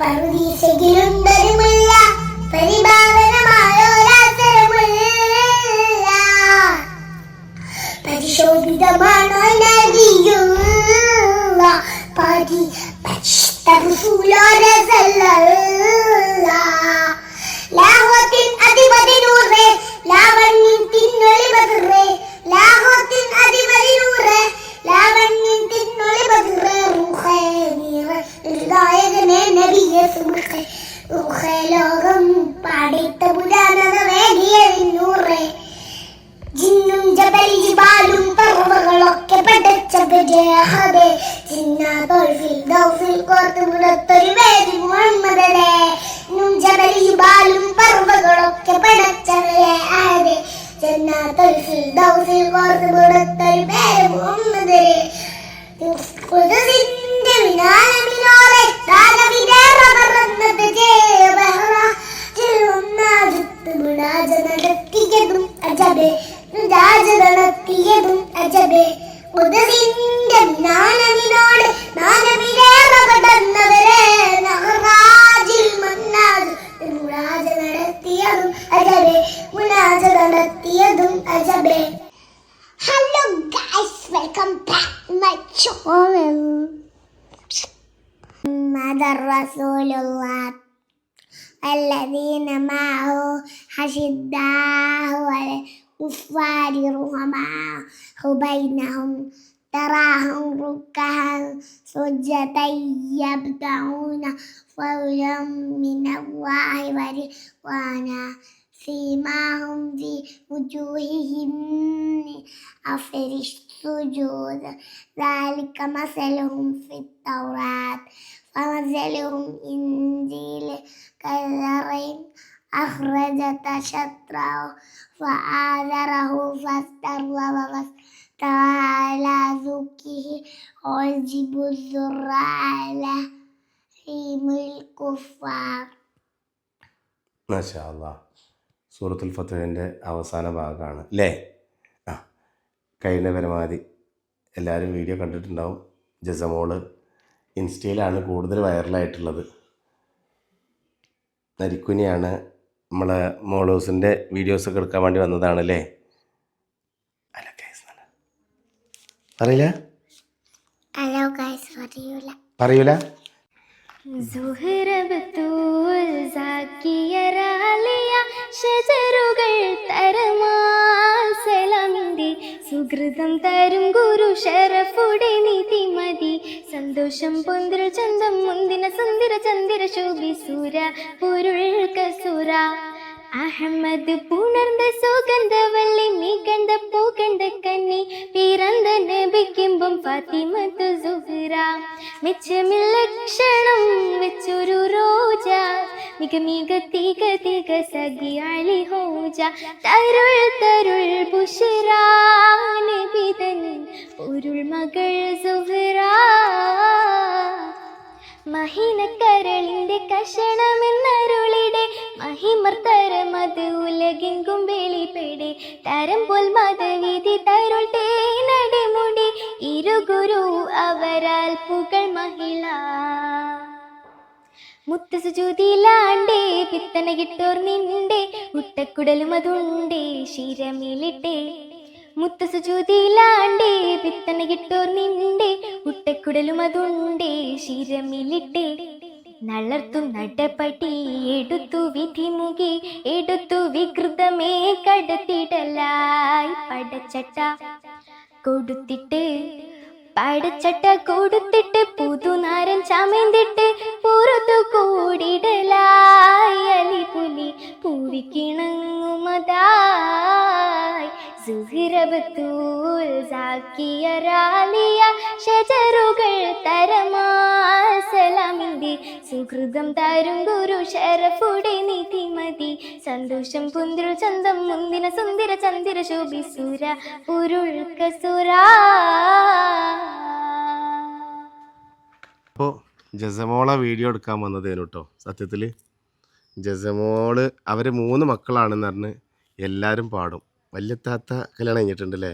പറുദീസയിലുണ്ടൊരുമുള്ള പരിഭാവനമായൊരവസരമുള്ള പരിശോധിതമാണോ നബിയുള്ള പരി ലാഹോത്തിൻ സുമുഖേ റൂഹേ ലോകം പാടിത്ത പുരാണത വേദിയ നൂറേ ജിന്നും ജബലി ജിബാലും പർവകളൊക്കെ പടച്ചവരെ ചിന്നാതൊഴിൽ ദൗസിൽ കോർത്ത് മുടത്തൊരു വേദി മുഹമ്മദരെ നും ജബലി ജിബാലും പർവകളൊക്കെ പടച്ചവരെ ആരെ. ചിന്നാതൊഴിൽ ദൗസിൽ കോർത്ത് മുടത്തൊരു മുഹമ്മദരെ അജബേ മുടാജ നടത്തിയതും അജബേ ഉദറിന്റെ നാനവിനോട് നാനവിനേറെ കടന്നവരെ നഹറാജിൽ മന്നാജ് മുടാജ നടത്തിയതും അജബേ മുടാജ നടത്തിയതും അജബേ hello guys welcome back my channel mother റസൂലുള്ളാഹ് الذين معه حشداء على الكفار رحماء بينهم تراهم ركعا سجدا يبتغون فضلا من الله ورضوانا سيماهم في وجوههم أثر السجود ذلك مثلهم في التوراة فمثلهم إنجيل كزرع أخرجت شطره فآذره فاستغلظ فاستوى على سوقه يعجب الزراع لهم الكفار മാഷാ അല്ലാ സൂറത്തുൽ ഫത്തുഹിൻ്റെ അവസാന ഭാഗമാണ് അല്ലേ ആ കഴിഞ്ഞ പരമാവധി എല്ലാവരും വീഡിയോ കണ്ടിട്ടുണ്ടാവും ജസമോള് ഇൻസ്റ്റയിലാണ് കൂടുതൽ വൈറലായിട്ടുള്ളത് നരിക്കുനിയാണ് നമ്മളെ മോളൂസിന്റെ വീഡിയോസൊക്കെ എടുക്കാൻ വേണ്ടി വന്നതാണല്ലേ? അല്ല guys എന്നാണ്. അറിയില്ല ഹലോ ഗൈസ് പറയൂല. പറയൂല? സുഹൃബത്തൂൽ സാക്കിയരാലിയ ഷജറുകൾ തരമാൽ സലാമിന്റെ സുഹൃതം തരും ഗുരു ഷറഫുടെ നിധിമതി സന്തോഷം പൊന്തിര ചന്തം മുന്തിന സുന്ദര ചന്ദിര ശോഭിസൂര പൊരുൾ കസുര. அகமது புணர்ந்த சுகந்த வள்ளி மிகந்த பூகந்த கண்ணி பிறந்த നബിക്കുമ്പം ഫാത്തിമത്തു സുഹ്റ. മെച്ചമില്ല ക്ഷണം വെച്ചൊരു റോജ മിക മിക തിക തിക സഖി അളി ഹോജ. തരുൾ തരുൾ ബുഷറ നബിതൻ പൊരുൾ മകൾ സുഹ്റ. മഹിനക്കരളിന്റെ കഷണമെന്നരുളിടെ തരമത് ഉലകെങ്കും വെളിപ്പെടെ. തരം പോൽ മതവിധി തരുൾ തേനടിമുടി ഇരുഗുരു അവരാൽ പുകൾ മഹിള. മുത്തസുജൂതിയിലാണ്ടേ പിത്തന കിട്ടോർ നിന്റെ മുട്ടക്കുടലും അതുണ്ടേ ശിരമിലിട്ടേ. മുത്തസുജൂതിയിലാണ്ടേ പിത്തന കിട്ടോർ നിന്റെ മുട്ടക്കുടലും അതുണ്ടേ ശിരമിലിട്ടേ. നളർത്തും നടപടി എടുത്തു വിധിമുഖി എടുത്തു വികൃതമേ കടത്തിടലായി പടച്ചട്ട കൊടുത്തിട്ട്. പടച്ചട്ട കൊടുത്തിട്ട് പുതുനാരൻ ചമന്തിട്ട് പുറത്തു ഷജറുകൾ തരമാൽ സലാമിന്റെ സുഹൃതം തരും ഗുരു ഷറഫുടെ നിധിമതി. സന്തോഷം പുന്തിരു ചന്തം മുന്തിന സുന്ദര ചന്ദിര ശോഭിസുര ഉരുൾക്ക സുര. അപ്പോൾ ജസമോള വീഡിയോ എടുക്കാൻ വന്നതേനു കേട്ടോ സത്യത്തിൽ ജസമോൾ അവർ മൂന്ന് മക്കളാണെന്ന് പറഞ്ഞ് എല്ലാവരും പാടും. വല്യത്താത്ത കല്യാണം കഴിഞ്ഞിട്ടുണ്ടല്ലേ?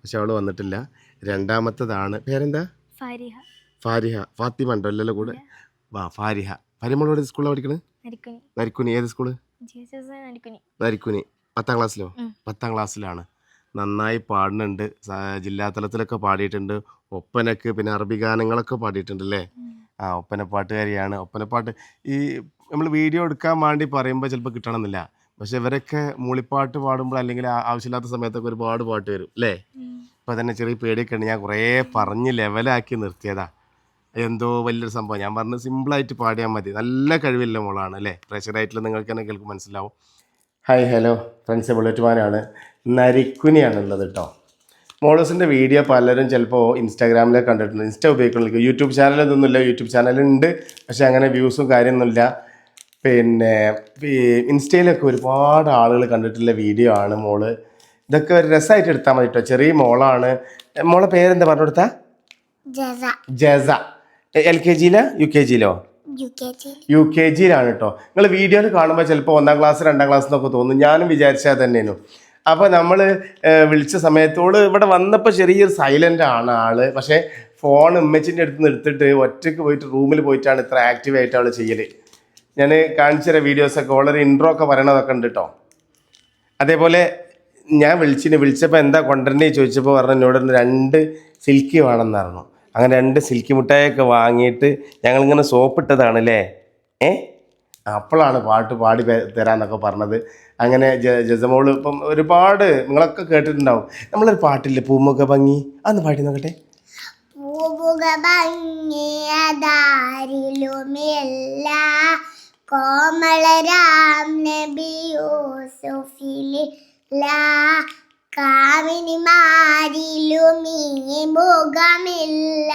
പക്ഷെ അവൾ വന്നിട്ടില്ല. രണ്ടാമത്തതാണ്. പേരെന്താ? ഫാരിഹ. ഫാരിഹ. ഫാത്തിമ ഉണ്ടോ അല്ലല്ലോ കൂടെ? വാ ഫാരിഹ. ഫാരിമോളോട് സ്കൂളിലാണ് പഠിക്കണത് നരിക്കുനി ഏത് സ്കൂൾ? നരിക്കുനി പത്താം ക്ലാസ്സിലോ. പത്താം ക്ലാസ്സിലാണ്. നന്നായി പാടുന്നുണ്ട്. ജില്ലാ തലത്തിലൊക്കെ പാടിയിട്ടുണ്ട്. ഒപ്പനക്ക് പിന്നെ അറബി ഗാനങ്ങളൊക്കെ പാടിയിട്ടുണ്ട് അല്ലേ ആ ഒപ്പന പാട്ടുകാരിയാണ് ഒപ്പനപ്പാട്ട് ഈ നമ്മൾ വീഡിയോ എടുക്കാൻ വേണ്ടി പറയുമ്പോൾ ചിലപ്പോൾ കിട്ടണമെന്നില്ല. പക്ഷെ ഇവരൊക്കെ മൂളിപ്പാട്ട് പാടുമ്പോൾ അല്ലെങ്കിൽ ആവശ്യമില്ലാത്ത സമയത്തൊക്കെ ഒരുപാട് പാട്ട് വരും അല്ലേ? ഇപ്പൊ തന്നെ ചെറിയ പേടിയൊക്കെ ഉണ്ട് ഞാൻ കുറേ പറഞ്ഞ് ലെവലാക്കി നിർത്തിയതാ. എന്തോ വലിയൊരു സംഭവം. ഞാൻ പറഞ്ഞു സിമ്പിളായിട്ട് പാടിയാൽ മതി. നല്ല കഴിവില്ല മോളാണ് അല്ലേ? പ്രഷറായിട്ടുള്ള നിങ്ങൾക്ക് തന്നെ കേൾക്കും മനസ്സിലാവും. Hi hello. ഫ്രണ്ട്സ് ബുള്ളറ്റുമാനാണ് നരിക്കുനിയാണുള്ളത് കേട്ടോ. മോളേഴ്സിന്റെ വീഡിയോ പലരും ചിലപ്പോൾ ഇൻസ്റ്റാഗ്രാമിലൊക്കെ കണ്ടിട്ടുണ്ട്. ഇൻസ്റ്റ ഉപയോഗിക്കണില്ല യൂട്യൂബ് ചാനലൊന്നുമില്ല യൂട്യൂബ് ചാനലുണ്ട്. പക്ഷേ അങ്ങനെ വ്യൂസും കാര്യമൊന്നുമില്ല. പിന്നെ ഇൻസ്റ്റയിലൊക്കെ ഒരുപാട് ആളുകൾ കണ്ടിട്ടുള്ള വീഡിയോ ആണ് മോൾ. ഇതൊക്കെ ഒരു രസമായിട്ട് എടുത്താൽ മതി കേട്ടോ ചെറിയ മോളാണ്. മോളെ പേരെന്താ പറഞ്ഞു കൊടുത്താ? ജസ. ജസ. എൽ കെ ജിയിലാ? യു കെ ജിയിലോ? യു കെ ജിയിലാണ് കേട്ടോ നിങ്ങൾ വീഡിയോയിൽ കാണുമ്പോൾ ചിലപ്പോൾ ഒന്നാം ക്ലാസ് രണ്ടാം ക്ലാസ് എന്നൊക്കെ തോന്നും. ഞാനും വിചാരിച്ചാൽ തന്നെയാണ് അപ്പോൾ നമ്മൾ വിളിച്ച സമയത്തോട് ഇവിടെ വന്നപ്പോൾ ചെറിയൊരു സൈലന്റ് ആണ് ആൾ. പക്ഷേ ഫോൺ ഉമ്മച്ചിന്റെ അടുത്ത് നിന്ന് എടുത്തിട്ട് ഒറ്റയ്ക്ക് പോയിട്ട് റൂമിൽ പോയിട്ടാണ് ഇത്ര ആക്റ്റീവായിട്ട് ആൾ ചെയ്യൽ ഞാൻ കാണിച്ചു വീഡിയോസൊക്കെ. വളരെ ഇൻട്രോ ഒക്കെ പറയണതൊക്കെ ഉണ്ട് കേട്ടോ അതേപോലെ ഞാൻ വിളിച്ചിന് വിളിച്ചപ്പോൾ എന്താ കൊണ്ടുവരണ്ടേ ചോദിച്ചപ്പോൾ പറഞ്ഞു എന്നോട് രണ്ട് സിൽക്കി വേണമെന്ന് പറഞ്ഞു. അങ്ങനെ രണ്ട് സിൽക്കി മുട്ടായൊക്കെ വാങ്ങിയിട്ട് ഞങ്ങളിങ്ങനെ സോപ്പിട്ടതാണ് അല്ലേ ഏ? അപ്പോഴാണ് പാട്ട് പാടി തരാമെന്നൊക്കെ പറഞ്ഞത്. അങ്ങനെ ജ ജസമോൾ ഇപ്പം ഒരുപാട് നിങ്ങളൊക്കെ കേട്ടിട്ടുണ്ടാവും. നമ്മളൊരു പാട്ടില്ലേ പൂമുഖ ഭംഗി അന്ന് പാടി നോക്കട്ടെ ഭംഗി ഭംഗിയതാരിലുമില്ല കോമളരാം നബി യൂസുഫിലില്ല കാമിനിമാരിലും ഈ മുഖമില്ല.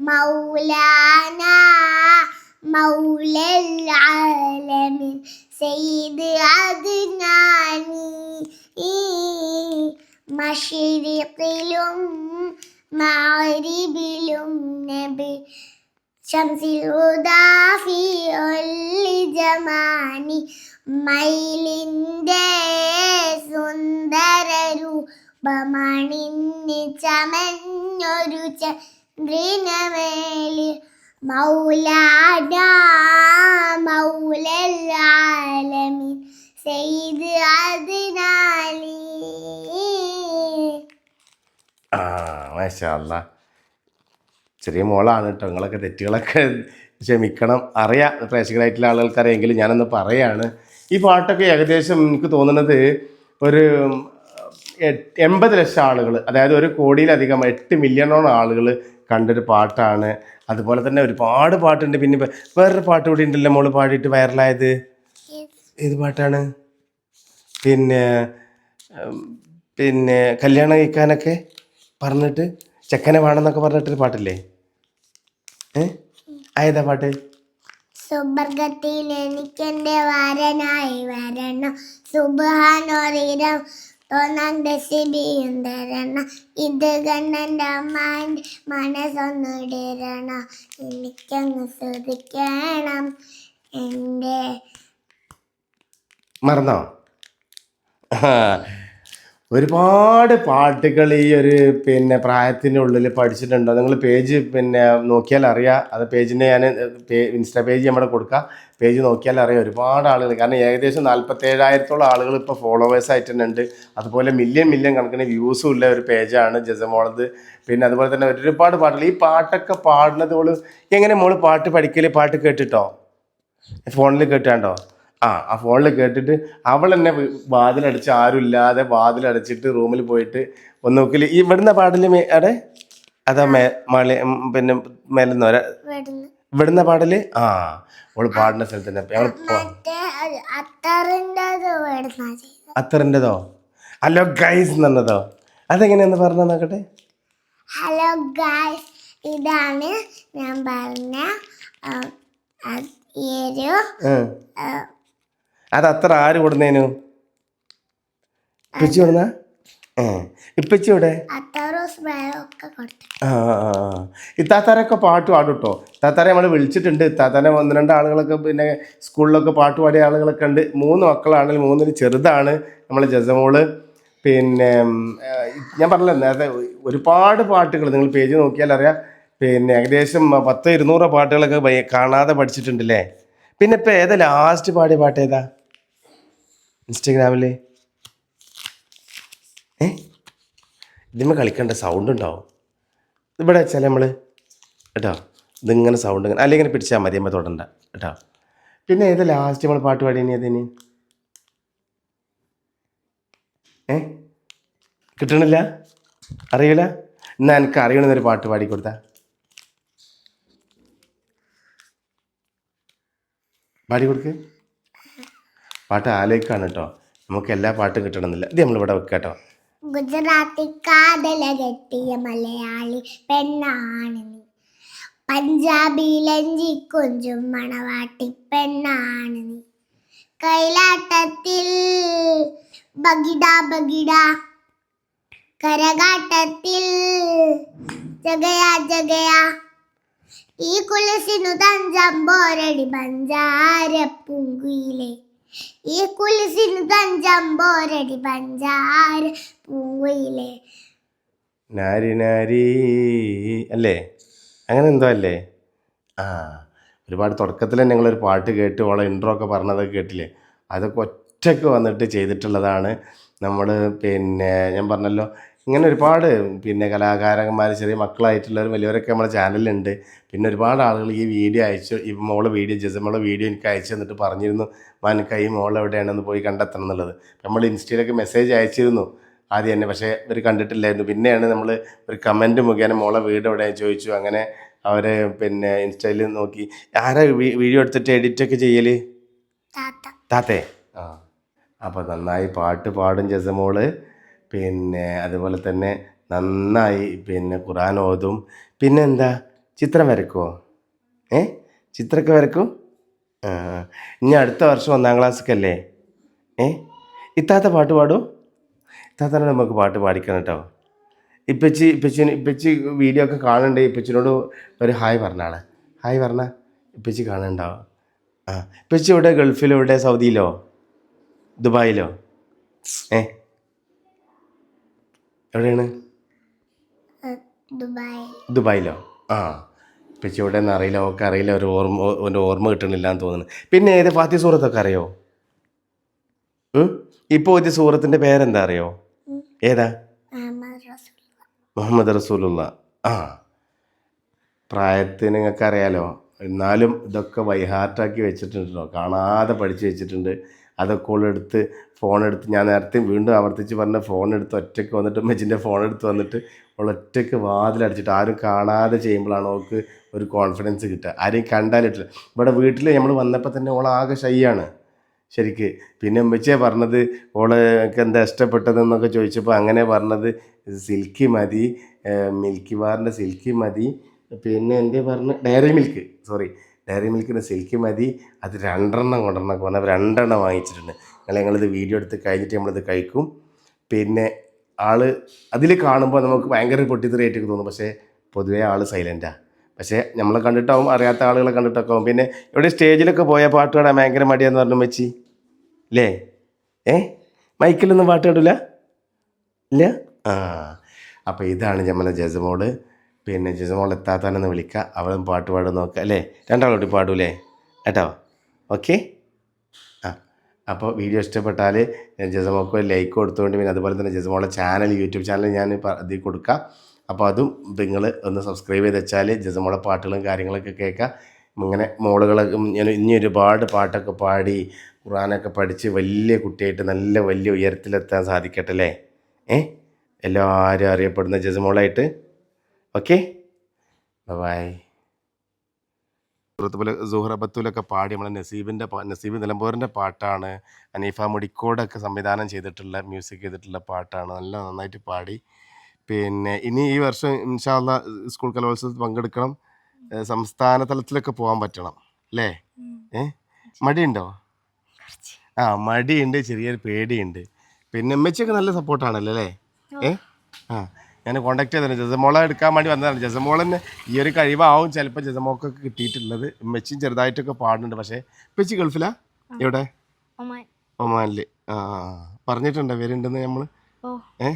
മൗലാന മൗലല്ലാലമിൻ സെയ്ത് അദ്നാനി മഷിരിപ്പിലും മാരിബിലും നബി ശംസിൽ ഉദാഫി ഒല്ലി ജമാനി മയിലിന്റെ സുന്ദര രൂപമണിഞ്ഞ് ചമഞ്ഞൊരു ചന്ദ്രിനമേലി മൗലാന മൗലല്ലാലമിൻ സെയ്ത് അതിനാലി. ആ മാഷാ ചെറിയ മോളാണ് കേട്ടോ നിങ്ങളൊക്കെ തെറ്റുകളൊക്കെ ക്ഷമിക്കണം. അറിയാം പ്രേക്ഷകരായിട്ടുള്ള ആളുകൾക്ക് അറിയാമെങ്കിലും ഞാനൊന്ന് പറയാണ്. ഈ പാട്ടൊക്കെ ഏകദേശം എനിക്ക് തോന്നുന്നത് ഒരു എൺപത് ലക്ഷം ആളുകൾ അതായത് ഒരു കോടിയിലധികം എട്ട് മില്യണോളം ആളുകൾ കണ്ടൊരു പാട്ടാണ്. അതുപോലെ തന്നെ ഒരുപാട് പാട്ടുണ്ട്. പിന്നെ വേറൊരു പാട്ട് കൂടി ഉണ്ടല്ലോ മോൾ പാടിയിട്ട് വൈറലായത്. ഏത് പാട്ടാണ്? പിന്നെ പിന്നെ കല്യാണം കഴിക്കാനൊക്കെ പറഞ്ഞിട്ട് ചെക്കനെ വേണമെന്നൊക്കെ പറഞ്ഞിട്ടൊരു പാട്ടില്ലേ? ഏ? ആയതാ പാട്ട്? സുബർഗത്തിൽ എനിക്കെന്റെ വാരനായി വരണം. സുബാനോറിരം തോന്നാന്റെ സിബിയും തരണം. ഇത് കണ്ണന്റെ അമ്മാന്റെ മനസ്സൊന്നിടണം എനിക്കങ്ങ് ശ്രദ്ധിക്കണം എന്റെ മറന്നോ? ഒരുപാട് പാട്ടുകൾ ഈ ഒരു പിന്നെ പ്രായത്തിന്റെ ഉള്ളിൽ പഠിച്ചിട്ടുണ്ടോ? നിങ്ങൾ പേജ് പിന്നെ നോക്കിയാൽ അറിയാം. അത് പേജിന്റെ ഞാൻ ഇൻസ്റ്റാ പേജ് നമ്മുടെ കൊടുക്കുക പേജ് നോക്കിയാൽ അറിയാം ഒരുപാട് ആളുകൾ. കാരണം ഏകദേശം നാൽപ്പത്തേഴായിരത്തോളം ആളുകൾ ഇപ്പോൾ ഫോളോവേഴ്സ് ആയിട്ട് തന്നെ ഉണ്ട് അതുപോലെ മില്യൺ മില്യൺ കണക്കിന് വ്യൂസും ഉള്ള ഒരു പേജാണ് ജസമോളത്. പിന്നെ അതുപോലെ തന്നെ ഒരുപാട് പാട്ടുകൾ. ഈ പാട്ടൊക്കെ പാടുന്നത് മോൾ എങ്ങനെ മോൾ പാട്ട് പഠിക്കൽ പാട്ട് കേട്ടിട്ടോ? ഫോണിൽ കേട്ടാണ്ടോ? ആ ആ ഫോണിൽ കേട്ടിട്ട് അവൾ എന്നെ വാതിലടിച്ച് ആരുമില്ലാതെ വാതിലടച്ചിട്ട് റൂമിൽ പോയിട്ട് ഒന്ന് നോക്കില്ല ഈ ഇവിടുന്ന പാടൽ അടേ അതാ മേ മളി പിന്നെ മേലെന്ന് വരാ. ഇവിടുന്ന. പാടൽ? ആ അവൾ പാടുന്ന സ്ഥലത്ത് തന്നെ അത്തറിന്റെതോ ഹലോ ഗൈസ് എന്നതോ അതെങ്ങനെയാന്ന് പറഞ്ഞ നോക്കട്ടെ? ഹലോ ഗൈസ് ഇതാണ് ഞാൻ പറഞ്ഞ ഒരു അത് അത്ര ആര് കൊടുന്നേനു? ഇപ്പച്ചി കൊടുന്ന? ഏ ഇപ്പച്ചി ഇവിടെ ആ. ഇത്താത്താരൊക്കെ പാട്ട് പാടും കേട്ടോ ഇത്താത്താരെ നമ്മൾ വിളിച്ചിട്ടുണ്ട്. ഇത്താത്താരെ ഒന്ന് രണ്ട് ആളുകളൊക്കെ പിന്നെ സ്കൂളിലൊക്കെ പാട്ട് പാടിയ ആളുകളൊക്കെ ഉണ്ട്. മൂന്ന് മക്കളാണെങ്കിൽ മൂന്നിന് ചെറുതാണ്. നമ്മൾ ജസമോൾ. പിന്നെ ഞാൻ പറഞ്ഞല്ലോ നേരത്തെ ഒരുപാട് പാട്ടുകൾ നിങ്ങൾ പേജ് നോക്കിയാൽ അറിയാം. പിന്നെ ഏകദേശം പത്ത് ഇരുന്നൂറ് പാട്ടുകളൊക്കെ കാണാതെ പഠിച്ചിട്ടുണ്ടല്ലേ? പിന്നെ ഇപ്പം ഏതാ ലാസ്റ്റ് പാടിയ പാട്ട് ഏതാ? ഇൻസ്റ്റഗ്രാമിൽ ഏ? ഇതിന്മേ കളിക്കേണ്ട സൗണ്ട് ഉണ്ടാവും. ഇവിടെ വെച്ചാൽ നമ്മൾ കേട്ടോ ഇതിങ്ങനെ സൗണ്ട് ഇങ്ങനെ അല്ലെങ്കിൽ ഇങ്ങനെ പിടിച്ചാൽ മതി നമ്മൾ തൊടണ്ട കേട്ടോ. പിന്നെ ഏത് ലാസ്റ്റ് നമ്മൾ പാട്ട് പാടിയ അതിന് ഏ? കിട്ടണില്ല? അറിയില്ല എന്നാ എനിക്ക് അറിയണമെന്നൊരു പാട്ട് പാടിക്കൊടുത്ത പാടിക്കൊടുക്ക് പാട്ട് ആലോചിക്കാണ് കേട്ടോ. നമുക്ക് എല്ലാ പാട്ടും കിട്ടണമെന്നില്ല. ഇത് നമ്മളിവിടെ വെക്കാം കേട്ടോ. ഗുജറാത്തി കാതല കെട്ടിയ മലയാളി പെണ്ണാണ് നീ. പഞ്ചാബി ലഞ്ചി കൊഞ്ചും മണവാട്ടി പെണ്ണാണ് നീ. കൈലാട്ടത്തിൽ ബഗിടാ ബഗിടാ. കരകാട്ടത്തിൽ ജഗയാ ജഗയാ. ഈ കുലസിനു തഞ്ചമ്പോരടി പഞ്ചാര പൂങ്കുയിലെ ഈ കുലസിനു തഞ്ചമ്പോരടി പഞ്ചാര പൂവയിലെ. നാരി നാരി അല്ലേ? അങ്ങനെ എന്തോ അല്ലേ? ആ ഒരുപാട് തുടക്കത്തിൽ ഞങ്ങളൊരു പാട്ട് കേട്ട് ഓളെ ഇൻട്രോ ഒക്കെ പറഞ്ഞതൊക്കെ കേട്ടില്ലേ? അതൊക്കെ ഒറ്റയ്ക്ക് വന്നിട്ട് ചെയ്തിട്ടുള്ളതാണ് നമ്മൾ പിന്നെ ഞാൻ പറഞ്ഞല്ലോ ഇങ്ങനെ ഒരുപാട് പിന്നെ കലാകാരന്മാർ ചെറിയ മക്കളായിട്ടുള്ളവരും വലിയവരൊക്കെ നമ്മുടെ ചാനലിലുണ്ട്. പിന്നെ ഒരുപാട് ആളുകൾ ഈ വീഡിയോ അയച്ചു ഈ മോളെ വീഡിയോ ജസമ്മളെ വീഡിയോ എനിക്ക് അയച്ചു തന്നിട്ട് പറഞ്ഞിരുന്നു മാനക്ക ഈ മോൾ എവിടെയാണെന്ന് പോയി കണ്ടെത്തണം എന്നുള്ളത്. നമ്മൾ ഇൻസ്റ്റയിലൊക്കെ മെസ്സേജ് അയച്ചിരുന്നു ആദ്യം തന്നെ പക്ഷേ ഇവർ കണ്ടിട്ടില്ലായിരുന്നു. പിന്നെയാണ് നമ്മൾ ഒരു കമന്റ് മുഖേന മോളെ വീട് എവിടെയാണ് ചോദിച്ചു. അങ്ങനെ അവരെ പിന്നെ ഇൻസ്റ്റയിൽ നോക്കി. ആരാ വീഡിയോ എടുത്തിട്ട് എഡിറ്റൊക്കെ ചെയ്യൽ താത്ത. താത്തേ? ആ. അപ്പോൾ നന്നായി പാട്ട് പാടും ജസമോൾ പിന്നെ അതുപോലെ തന്നെ നന്നായി പിന്നെ ഖുറാൻ ഓതും. പിന്നെ എന്താ ചിത്രം വരക്കുമോ ഏ? ചിത്രമൊക്കെ വരക്കും? ഇനി അടുത്ത വർഷം ഒന്നാം ക്ലാസ്സൊക്കെയല്ലേ? ഏ? ഇത്താത്ത പാട്ട് പാടും ഇത്താത്ത നമുക്ക് പാട്ട് പാടിക്കണം കേട്ടോ. ഇപ്പച്ചി ഇപ്പച്ചിന് ഇപ്പച്ചി വീഡിയോ ഒക്കെ കാണണ്ടേ? ഇപ്പച്ചിനോട് ഒരു ഹായ് പറഞ്ഞാളെ ഹായ് പറഞ്ഞ. ഇപ്പച്ചി കാണുന്നുണ്ടാവും ആ. ഇപ്പച്ചി ഇവിടെ ഗൾഫിലോ ഇവിടെ സൗദിയിലോ? ദുബായിലോ? ഏ? എവിടെയാണ്? ദുബായിലോ? ആ ഇപ്പം ഇവിടെ നിന്ന് അറിയില്ല. ഒക്കെ അറിയില്ല. ഒരു ഓർമ്മ ഒരു ഓർമ്മ കിട്ടണില്ല എന്ന് തോന്നുന്നു. പിന്നെ ഏത് ഫാത്തി സൂറത്തൊക്കെ അറിയോ? ഇപ്പോൾ ഒരു സൂറത്തിന്റെ പേരെന്താ അറിയോ? ഏതാ? മുഹമ്മദ് റസൂലുള്ള. ആ. പ്രായത്തിന് നിങ്ങൾക്ക് അറിയാലോ എന്നാലും ഇതൊക്കെ വൈഹാർട്ടാക്കി വെച്ചിട്ടുണ്ടല്ലോ. കാണാതെ പഠിച്ചു വെച്ചിട്ടുണ്ട്. അതൊക്കെ ഉള്ളെടുത്ത് ഫോൺ എടുത്ത് ഞാൻ നേരത്തെ വീണ്ടും ആവർത്തിച്ച് പറഞ്ഞ ഫോൺ എടുത്ത് ഒറ്റയ്ക്ക് വന്നിട്ട് മെച്ചിന്റെ ഫോൺ എടുത്ത് വന്നിട്ട് ഒറ്റയ്ക്ക് വാതിലടിച്ചിട്ട് ആരും കാണാതെ ചെയ്യുമ്പോഴാണ് അവൾക്ക് ഒരു കോൺഫിഡൻസ് കിട്ടുക. ആരെയും കണ്ടാലിട്ടില്ല ഇവിടെ വീട്ടിൽ നമ്മൾ വന്നപ്പോൾ തന്നെ ഓൾ ആകെ ഷൈയാണ് ശരിക്ക്. പിന്നെ ഉമ്മച്ചേ പറഞ്ഞത് ഓൾക്ക് എന്താ ഇഷ്ടപ്പെട്ടതെന്നൊക്കെ ചോദിച്ചപ്പോൾ അങ്ങനെ പറഞ്ഞത് സിൽക്കി മതി മിൽക്കി ബാറിന്റെ സിൽക്കി മതി പിന്നെ എന്തേ പറഞ്ഞു? ഡയറി മിൽക്ക് സോറി ഡയറി മിൽക്കിന്റെ സിൽക്ക് മതി. അത് രണ്ടെണ്ണം കൊണ്ടെണ്ണൊക്കെ പറഞ്ഞാൽ രണ്ടെണ്ണം വാങ്ങിച്ചിട്ടുണ്ട്. ഞങ്ങൾ ഞങ്ങളിത് വീഡിയോ എടുത്ത് കഴിഞ്ഞിട്ട് നമ്മളിത് കഴിക്കും. പിന്നെ ആൾ അതിൽ കാണുമ്പോൾ നമുക്ക് ഭയങ്കര പൊട്ടിത്തെറിയായിട്ടൊക്കെ തോന്നും. പക്ഷേ പൊതുവേ ആൾ സൈലന്റാണ് പക്ഷേ നമ്മളെ കണ്ടിട്ടാവും അറിയാത്ത ആളുകളെ കണ്ടിട്ടൊക്കെ ആവും. പിന്നെ ഇവിടെ സ്റ്റേജിലൊക്കെ പോയ പാട്ട് പാടാൻ ഭയങ്കര മടിയാന്ന് പറഞ്ഞു വെച്ചി ഇല്ലേ ഏ? മൈക്കിലൊന്നും പാട്ട് പാടില്ല ഇല്ല? ആ. അപ്പോൾ ഇതാണ് നമ്മളെ ജസമോൾ പിന്നെ ജസമോൾ എത്താത്താനെന്ന് വിളിക്കുക അവളും പാട്ട് പാടും നോക്കുക അല്ലേ? രണ്ടാളോട്ട് പാടൂലേ? കേട്ടോ? ഓക്കെ? ആ അപ്പോൾ വീഡിയോ ഇഷ്ടപ്പെട്ടാൽ ജസമോക്ക് ലൈക്ക് കൊടുത്തുകൊണ്ട് പിന്നെ അതുപോലെ തന്നെ ജസമോളെ ചാനൽ യൂട്യൂബ് ചാനൽ ഞാൻ ഇതിൽ കൊടുക്കാം. അപ്പോൾ അതും നിങ്ങൾ ഒന്ന് സബ്സ്ക്രൈബ് ചെയ്ത് വെച്ചാൽ ജസമോളെ പാട്ടുകളും കാര്യങ്ങളൊക്കെ കേൾക്കാം. ഇങ്ങനെ മോളുകളൊക്കെ ഞാൻ ഇനി ഒരുപാട് പാട്ടൊക്കെ പാടി ഖുറാനൊക്കെ പഠിച്ച് വലിയ കുട്ടിയായിട്ട് നല്ല വലിയ ഉയരത്തിലെത്താൻ സാധിക്കട്ടെ അല്ലേ? ഏ? എല്ലാവരും അറിയപ്പെടുന്ന ജസമോളായിട്ട് ഓക്കെ? ബൈ. സുഹൃത്തുപോലെ സുഹറ ബത്തൂലൊക്കെ പാടി നമ്മളെ നസീബിന്റെ നസീബ് നിലമ്പൂരിന്റെ പാട്ടാണ്. അനീഫ മുടിക്കോടൊക്കെ സംവിധാനം ചെയ്തിട്ടുള്ള മ്യൂസിക് ചെയ്തിട്ടുള്ള പാട്ടാണ്. നല്ല നന്നായിട്ട് പാടി. പിന്നെ ഇനി ഈ വർഷം ഇൻഷാല്ല സ്കൂൾ കലോത്സവത്തിൽ പങ്കെടുക്കണം. സംസ്ഥാന തലത്തിലൊക്കെ പോകാൻ പറ്റണം. അല്ലേ? ഏ മടിയുണ്ടോ? ആ മടിയുണ്ട്. ചെറിയൊരു പേടിയുണ്ട്. പിന്നെ ഉമ്മച്ചിയൊക്കെ നല്ല സപ്പോർട്ടാണല്ലോ അല്ലേ? ഏ ആ. ഞാൻ കോണ്ടാക്ട് ചെയ്തത് ജസമോളെ എടുക്കാൻ വേണ്ടി വന്നതാണ്. ജസമോളിന് ഈ ഒരു കഴിവാവും ചിലപ്പോൾ ജസമോക്കൊക്കെ കിട്ടിയിട്ടുള്ളത്. മെച്ചും ചെറുതായിട്ടൊക്കെ പാടുന്നുണ്ട്. പക്ഷേ പെച്ചി ഗൾഫിലാ? എവിടെ? ഒമാനിൽ ആ. പറഞ്ഞിട്ടുണ്ടോ. വരുന്നുണ്ടെന്ന് നമ്മൾ ഏ.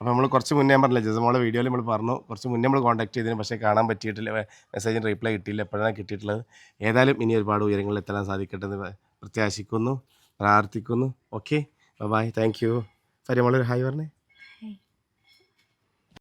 അപ്പോൾ നമ്മൾ കുറച്ച് മുന്നേ ഞാൻ പറഞ്ഞില്ല ജസമോളെ വീഡിയോയിൽ നമ്മൾ പറഞ്ഞു. കുറച്ച് മുന്നേ നമ്മൾ കോൺടാക്ട് ചെയ്തതിന് പക്ഷേ കാണാൻ പറ്റിയിട്ടില്ല. മെസ്സേജിന് റിപ്ലൈ കിട്ടിയില്ല. എപ്പോഴാണ് കിട്ടിയിട്ടുള്ളത്? ഏതായാലും ഇനി ഒരുപാട് ഉയരങ്ങളിൽ എത്താൻ സാധിക്കട്ടെ എന്ന് പ്രത്യാശിക്കുന്നു പ്രാർത്ഥിക്കുന്നു. ഓക്കെ ബൈ താങ്ക് യു ഫരിമോളൊരു ഹായ് പറഞ്ഞേ.